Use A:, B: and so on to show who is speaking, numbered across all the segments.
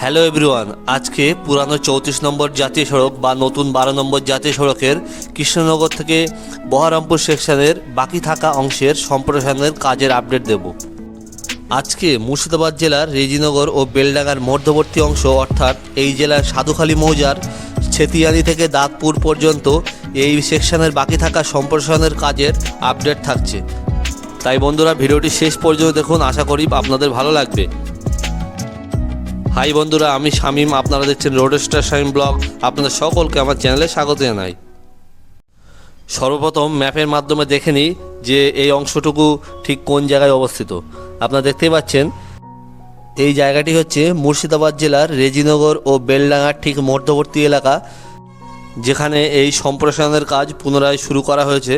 A: Hello everyone আজকে পুরানো চৌত্রিশ নম্বর জাতীয় সড়ক বা নতুন বারো নম্বর জাতীয় সড়কের কৃষ্ণনগর থেকে বহরমপুর সেকশনের বাকি থাকা অংশের সম্প্রসারণের কাজের আপডেট দেব। আজকে মুর্শিদাবাদ জেলার রেজিনগর ও বেলডাঙ্গার মধ্যবর্তী অংশ অর্থাৎ এই জেলার সাধুখালী মৌজার ছেতিয়ানি থেকে দাঁতপুর পর্যন্ত এই সেকশনের বাকি থাকা সম্প্রসারণের কাজের আপডেট থাকছে। তাই বন্ধুরা, ভিডিওটি শেষ পর্যন্ত দেখুন। আশা করি আপনাদের ভালো লাগবে। হাই বন্ধুরা, আমি শামীম, আপনারা দেখছেন রোড স্টার শামীম ব্লগ। আপনাদের সকলকে আমার চ্যানেলে স্বাগত জানাই। সর্বপ্রথম ম্যাপের মাধ্যমে দেখে নিই যে এই অংশটুকু ঠিক কোন জায়গায় অবস্থিত। আপনারা দেখতেই পাচ্ছেন, এই জায়গাটি হচ্ছে মুর্শিদাবাদ জেলার রেজিনগর ও বেলডাঙ্গার ঠিক মধ্যবর্তী এলাকা, যেখানে এই সম্প্রসারণের কাজ পুনরায় শুরু করা হয়েছে।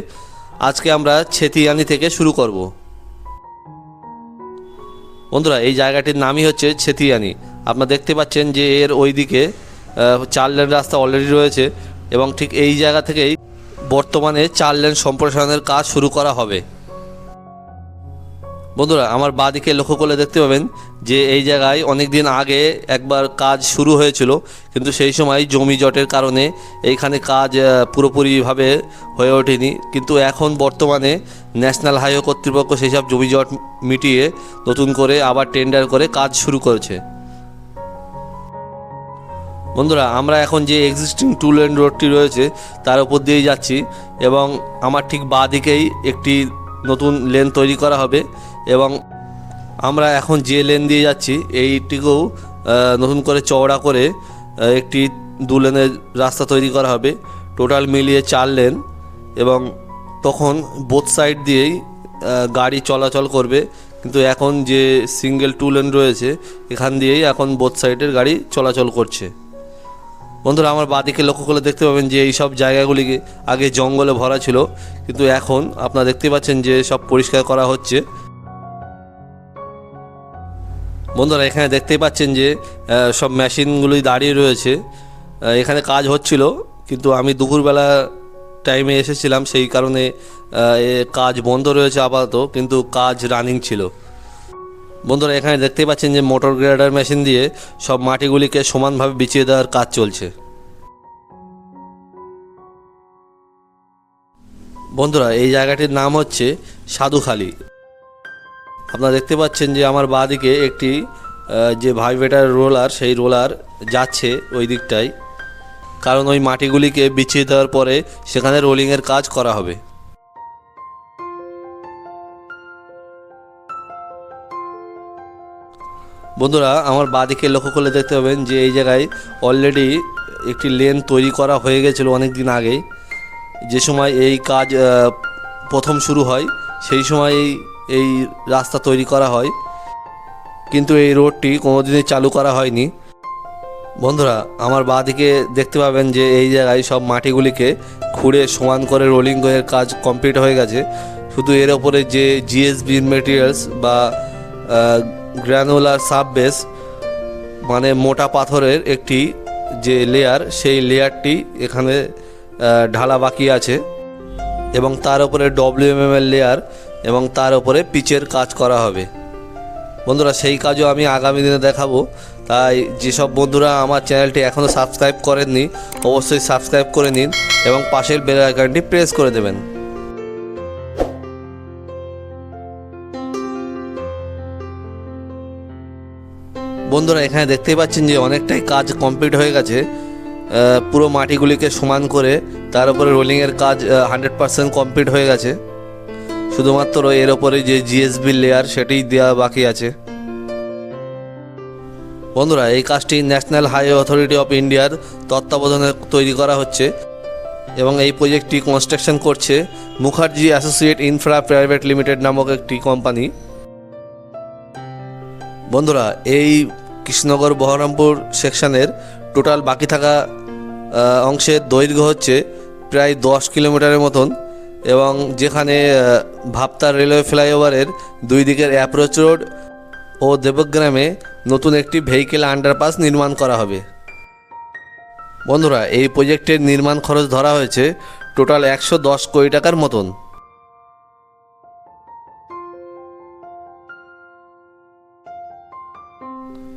A: আজকে আমরা ছেতিয়ানি থেকে শুরু করব। বন্ধুরা, এই জায়গাটির নামই হচ্ছে ছেতিয়ানি। আপনারা দেখতে পাচ্ছেন যে এর ওইদিকে আহ, চার লেন রাস্তা অলরেডি রয়েছে এবং ঠিক এই জায়গা থেকেই বর্তমানে চার লেন সম্প্রসারণের কাজ শুরু করা হবে। বন্ধুরা আমার বাঁদিকে লক্ষ্য করলে দেখতে পাবেন যে এই জায়গায় অনেক দিন আগে একবার কাজ শুরু হয়েছিল কিন্তু সেই সময় জমি জটের কারণে এইখানে কাজ পুরোপুরিভাবে হয়ে ওঠেনি। কিন্তু এখন বর্তমানে ন্যাশনাল হাইওয়ে কর্তৃপক্ষ সেই সব জমি জট মিটিয়ে নতুন করে আবার টেন্ডার করে কাজ শুরু করেছে। বন্ধুরা, আমরা এখন যে এক্সিস্টিং টু লেন রোডটি রয়েছে, তার উপর দিয়েই যাচ্ছি এবং আমার ঠিক বাঁ দিকেই একটি নতুন লেন তৈরি করা হবে এবং আমরা এখন যে লেন দিয়ে যাচ্ছি, এইটিকেও নতুন করে চওড়া করে একটি দু লেনের রাস্তা তৈরি করা হবে। টোটাল মিলিয়ে চার লেন এবং তখন বোথ সাইড দিয়েই গাড়ি চলাচল করবে। কিন্তু এখন যে সিঙ্গেল টু লেন রয়েছে, এখান দিয়েই এখন বোথ সাইডের গাড়ি চলাচল করছে। বন্ধুরা, আমার বাদিকে লক্ষ্য করলে দেখতে পাবেন যে এই সব জায়গাগুলিকে আগে জঙ্গলে ভরা ছিল, কিন্তু এখন আপনারা দেখতে পাচ্ছেন যে সব পরিষ্কার করা হচ্ছে। বন্ধুরা, এখানে দেখতেই পাচ্ছেন যে সব মেশিনগুলি দাঁড়িয়ে রয়েছে। এখানে কাজ হচ্ছিল, কিন্তু আমি দুপুরবেলা টাইমে এসেছিলাম, সেই কারণে কাজ বন্ধ রয়েছে আপাতত, কিন্তু কাজ রানিং ছিল। বন্ধুরা, এখানে দেখতে পাচ্ছেন যে মোটর গ্রেডার মেশিন দিয়ে সব মাটিগুলিকে সমানভাবে বিছিয়ে দেওয়ার কাজ চলছে। বন্ধুরা, এই জায়গাটির নাম হচ্ছে সাধুখালি। আপনারা দেখতে পাচ্ছেন যে আমার বাঁদিকে একটি যে ভাইব্রেটার রোলার, সেই রোলার যাচ্ছে ওই দিকটায়। কারণ ওই মাটিগুলিকে বিছিয়ে দেওয়ার পরে সেখানে রোলিংয়ের কাজ করা হবে। বন্ধুরা, আমার বাঁদিকে লক্ষ্য করলে দেখতে পাবেন যে এই জায়গায় অলরেডি একটি লেন তৈরি করা হয়ে গেছিল অনেক দিন আগেই যে সময় এই কাজ প্রথম শুরু হয়, সেই সময় এই রাস্তা তৈরি করা হয়। কিন্তু এই রোডটি কোনোদিনই চালু করা হয়নি। বন্ধুরা, আমার বাঁ দিকে দেখতে পাবেন যে এই জায়গায় সব মাটিগুলিকে খুঁড়ে সমান করে রোলিং কাজ কমপ্লিট হয়ে গেছে। শুধু এর ওপরে যে জিএসবি মেটেরিয়ালস বা গ্র্যানুলার সাব বেস মানে মোটা পাথরের একটি যে লেয়ার সেই লেয়ারটি এখানে ঢালা বাকি আছে এবং তার উপরে ডব্লিউএমএম এর লেয়ার এবং তার উপরে পিচের কাজ করা হবে। বন্ধুরা, সেই কাজও আমি আগামী দিনে দেখাবো। তাই যেসব বন্ধুরা আমার চ্যানেলটি এখনও সাবস্ক্রাইব করেননি, অবশ্যই সাবস্ক্রাইব করে নিন এবং পাশের বেল আইকনটি প্রেস করে দেবেন। বন্ধুরা, এখানে দেখতেই পাচ্ছেন যে অনেকটাই কাজ কমপ্লিট হয়ে গেছে। পুরো মাটিগুলিকে সমান করে তার উপরে রোলিংয়ের কাজ হান্ড্রেড পার্সেন্ট কমপ্লিট হয়ে গেছে। শুধুমাত্র এর ওপরে যে জিএসবি লেয়ার সেটি দেওয়া বাকি আছে। বন্ধুরা, এই কাজটি ন্যাশনাল হাইওয়ে অথরিটি অফ ইন্ডিয়ার তত্ত্বাবধানে তৈরি করা হচ্ছে এবং এই প্রজেক্টটি কনস্ট্রাকশন করছে Mukherjee associate infra private limited নামক একটি কোম্পানি বন্ধুরা, এই কৃষ্ণনগর বহরমপুর সেকশনের টোটাল বাকি থাকা অংশের দৈর্ঘ্য হচ্ছে প্রায় দশ কিলোমিটারের মতন এবং যেখানে ভাবতার রেলওয়ে ফ্লাইওভারের দুই দিকের অ্যাপ্রোচ রোড ও দেবগ্রামে নতুন একটি ভেহিকেল আন্ডারপাস নির্মাণ করা হবে। বন্ধুরা, এই প্রজেক্টের নির্মাণ খরচ ধরা হয়েছে টোটাল একশো দশ কোটি টাকার মতন।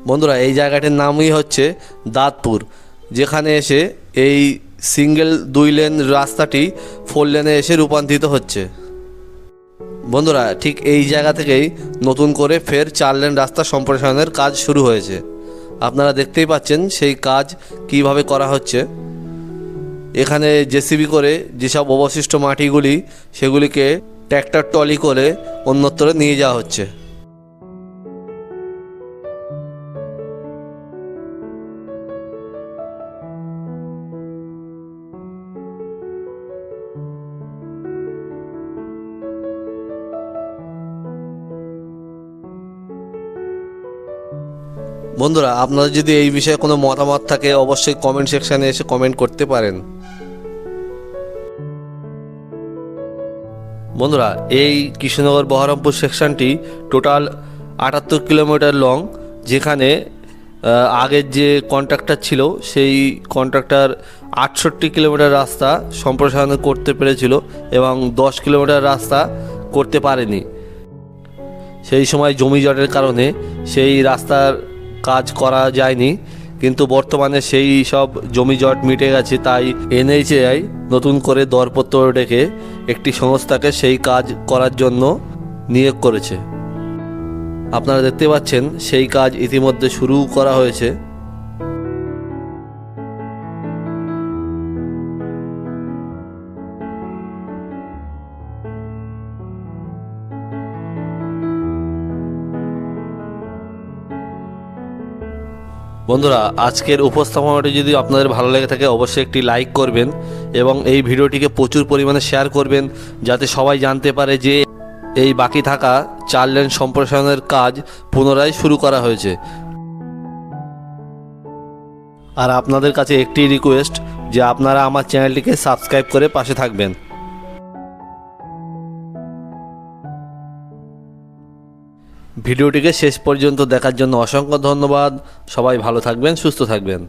A: বন্ধুরা, এই জায়গাটির নামই হচ্ছে দাঁতপুর, যেখানে এসে এই সিঙ্গেল দুই লেন রাস্তাটি ফোর লেনে এসে রূপান্তরিত হচ্ছে। বন্ধুরা, ঠিক এই জায়গা থেকেই নতুন করে ফের চার লেন রাস্তা সম্প্রসারণের কাজ শুরু হয়েছে। আপনারা দেখতেই পাচ্ছেন সেই কাজ কীভাবে করা হচ্ছে। এখানে জেসিবি করে যেসব অবশিষ্ট মাটিগুলি সেগুলিকে ট্র্যাক্টর টলি করে অন্যত্র নিয়ে যাওয়া হচ্ছে। বন্ধুরা আপনাদের যদি এই বিষয়ে কোনো মতামত থাকে, অবশ্যই কমেন্ট সেকশানে এসে কমেন্ট করতে পারেন। বন্ধুরা, এই কৃষ্ণনগর বহরমপুর সেকশনটি টোটাল আটাত্তর কিলোমিটার লং যেখানে আগের যে কন্ট্রাক্টর ছিল, সেই কন্ট্রাক্টর আটষট্টি কিলোমিটার রাস্তা সম্প্রসারণ করতে পেরেছিল এবং দশ কিলোমিটার রাস্তা করতে পারেনি। সেই সময় জমি জটের কারণে সেই রাস্তার কাজ করা যায়নি, কিন্তু বর্তমানে সেই সব জমি জট মিটে গেছে, তাই এনএইচএআই নতুন করে দরপত্র ডেকে একটি সংস্থাকে সেই কাজ করার জন্য নিয়োগ করেছে। আপনারা দেখতে পাচ্ছেন, সেই কাজ ইতিমধ্যে শুরু করা হয়েছে। বন্ধুরা, আজকের উপস্থাপনাটি যদি আপনাদের ভালো লেগে থাকে, অবশ্যই একটি লাইক করবেন এবং এই ভিডিওটিকে প্রচুর পরিমাণে শেয়ার করবেন যাতে সবাই জানতে পারে যে এই বাকি থাকা চার লেন সম্প্রসারণের কাজ পুনরায় শুরু করা হয়েছে। আর আপনাদের কাছে একটি রিকোয়েস্ট যে আপনারা আমার চ্যানেলটিকে সাবস্ক্রাইব করে পাশে থাকবেন। ভিডিওটিকে শেষ পর্যন্ত দেখার জন্য অসংখ্য ধন্যবাদ। সবাই ভালো থাকবেন সুস্থ থাকবেন।